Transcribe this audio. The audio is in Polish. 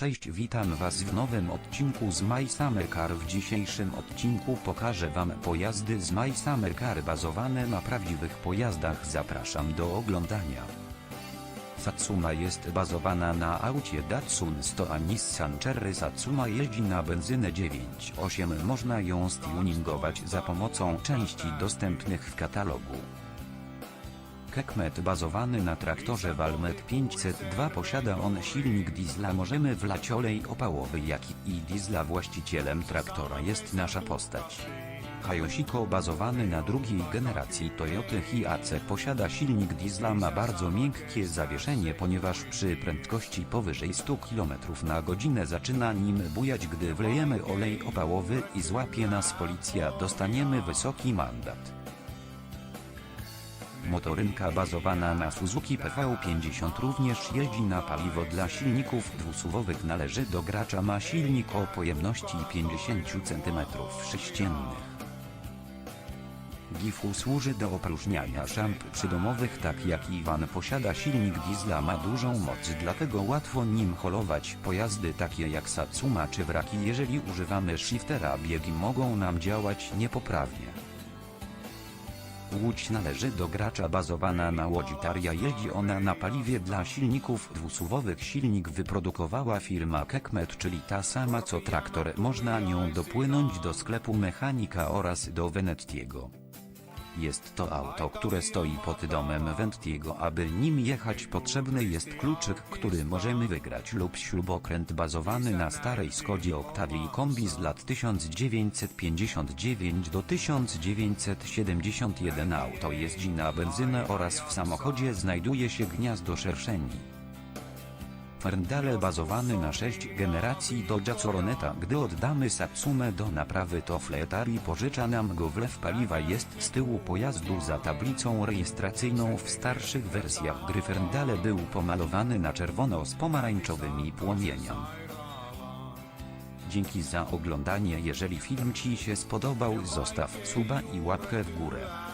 Cześć witam was w nowym odcinku z My Summer Car w dzisiejszym odcinku pokażę wam pojazdy z My Summer Car bazowane na prawdziwych pojazdach zapraszam do oglądania. Satsuma jest bazowana na aucie Datsun 100 a Nissan Cherry Satsuma jeździ na benzynę 9.8 można ją stuningować za pomocą części dostępnych w katalogu. Kekmet bazowany na traktorze Valmet 502 posiada on silnik diesla możemy wlać olej opałowy jak i diesla właścicielem traktora jest nasza postać. Hayashiko bazowany na drugiej generacji Toyoty Hiace posiada silnik diesla ma bardzo miękkie zawieszenie ponieważ przy prędkości powyżej 100 km na godzinę zaczyna nim bujać gdy wlejemy olej opałowy i złapie nas policja dostaniemy wysoki mandat. Motorynka bazowana na Suzuki PV50 również jeździ na paliwo dla silników dwusuwowych należy do gracza ma silnik o pojemności 50 cm3. Gifu służy do opróżniania szamp przydomowych tak jak Iwan posiada silnik diesla ma dużą moc dlatego łatwo nim holować pojazdy takie jak Satsuma czy wraki jeżeli używamy shiftera biegi mogą nam działać niepoprawnie. Łódź należy do gracza bazowana na łodzi Taria. Jeździ ona na paliwie dla silników dwusuwowych silnik wyprodukowała firma Kekmet czyli ta sama co traktor. Można nią dopłynąć do sklepu mechanika oraz do Venettiego. Jest to auto, które stoi pod domem Venttiego. Aby nim jechać potrzebny jest kluczyk, który możemy wygrać lub śrubokręt bazowany na starej Skodzie Octavia kombi z lat 1959 do 1971 auto jeździ na benzynę oraz w samochodzie znajduje się gniazdo szerszeni. Ferndale bazowany na 6 generacji Dodge'a Coroneta gdy oddamy Satsumę do naprawy to Fletari pożycza nam go wlew paliwa jest z tyłu pojazdu za tablicą rejestracyjną w starszych wersjach gry Ferndale był pomalowany na czerwono z pomarańczowymi płomieniami. Dzięki za oglądanie jeżeli film Ci się spodobał zostaw suba i łapkę w górę.